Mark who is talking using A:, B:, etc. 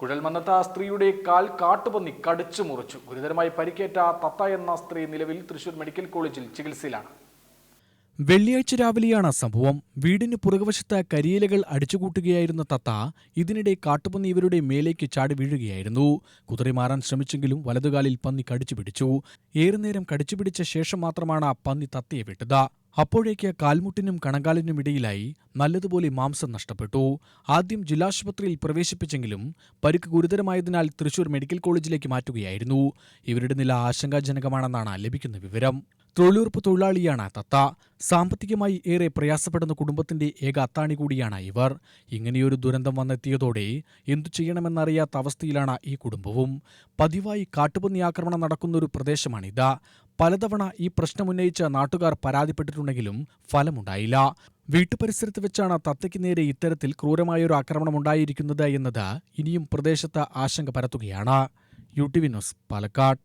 A: കുഴൽമന്നത്ത സ്ത്രീയുടെ കാൽ കാട്ടുപന്നി കടിച്ചു മുറിച്ചു. ഗുരുതരമായി പരിക്കേറ്റ തത്ത എന്ന സ്ത്രീ നിലവിൽ തൃശൂർ മെഡിക്കൽ കോളേജിൽ ചികിത്സയിലാണ്.
B: വെള്ളിയാഴ്ച രാവിലെയാണ് സംഭവം. വീടിന് പുറകുവശത്ത് കരിയിലകൾ അടിച്ചുകൂട്ടുകയായിരുന്ന തത്ത ഇതിനിടെ കാട്ടുപന്നി ഇവരുടെ മേലേക്ക് ചാടി വീഴുകയായിരുന്നു. കുതിറി മാറാൻ ശ്രമിച്ചെങ്കിലും വലതുകാലിൽ പന്നി കടിച്ചു പിടിച്ചു. ഏറെ നേരം കടിച്ചു പിടിച്ച ശേഷം മാത്രമാണ് പന്നി തത്തയെ വിട്ടത്. അപ്പോഴേക്ക് കാൽമുട്ടിനും കണങ്കാലിനും ഇടയിലായി നല്ലതുപോലെ മാംസം നഷ്ടപ്പെട്ടു. ആദ്യം ജില്ലാശുപത്രിയിൽ പ്രവേശിപ്പിച്ചെങ്കിലും പരിക്ക് ഗുരുതരമായതിനാൽ തൃശൂർ മെഡിക്കൽ കോളേജിലേക്ക് മാറ്റുകയായിരുന്നു. ഇവരുടെ നില ആശങ്കാജനകമാണെന്നാണ് ലഭിക്കുന്ന വിവരം. തൊഴിലുറപ്പ് തൊഴിലാളിയാണ് തത്ത. സാമ്പത്തികമായി ഏറെ പ്രയാസപ്പെടുന്ന കുടുംബത്തിന്റെ ഏക അത്താണി കൂടിയാണ് ഇവർ. ഇങ്ങനെയൊരു ദുരന്തം വന്നെത്തിയതോടെ എന്തു ചെയ്യണമെന്നറിയാത്ത അവസ്ഥയിലാണ് ഈ കുടുംബവും. പതിവായി കാട്ടുപന്നി ആക്രമണം നടക്കുന്നൊരു പ്രദേശമാണിത്. പലതവണ ഈ പ്രശ്നമുന്നയിച്ച് നാട്ടുകാർ പരാതിപ്പെട്ടിട്ടുണ്ടെങ്കിലും ഫലമുണ്ടായില്ല. വീട്ടുപരിസരത്ത് വെച്ചാണ് തത്തയ്ക്ക് നേരെ ഇത്തരത്തിൽ ക്രൂരമായൊരു ആക്രമണം ഉണ്ടായിരിക്കുന്നത് എന്നത് ഇനിയും പ്രദേശത്ത് ആശങ്ക പരത്തുകയാണ്. U T V news Palakkad.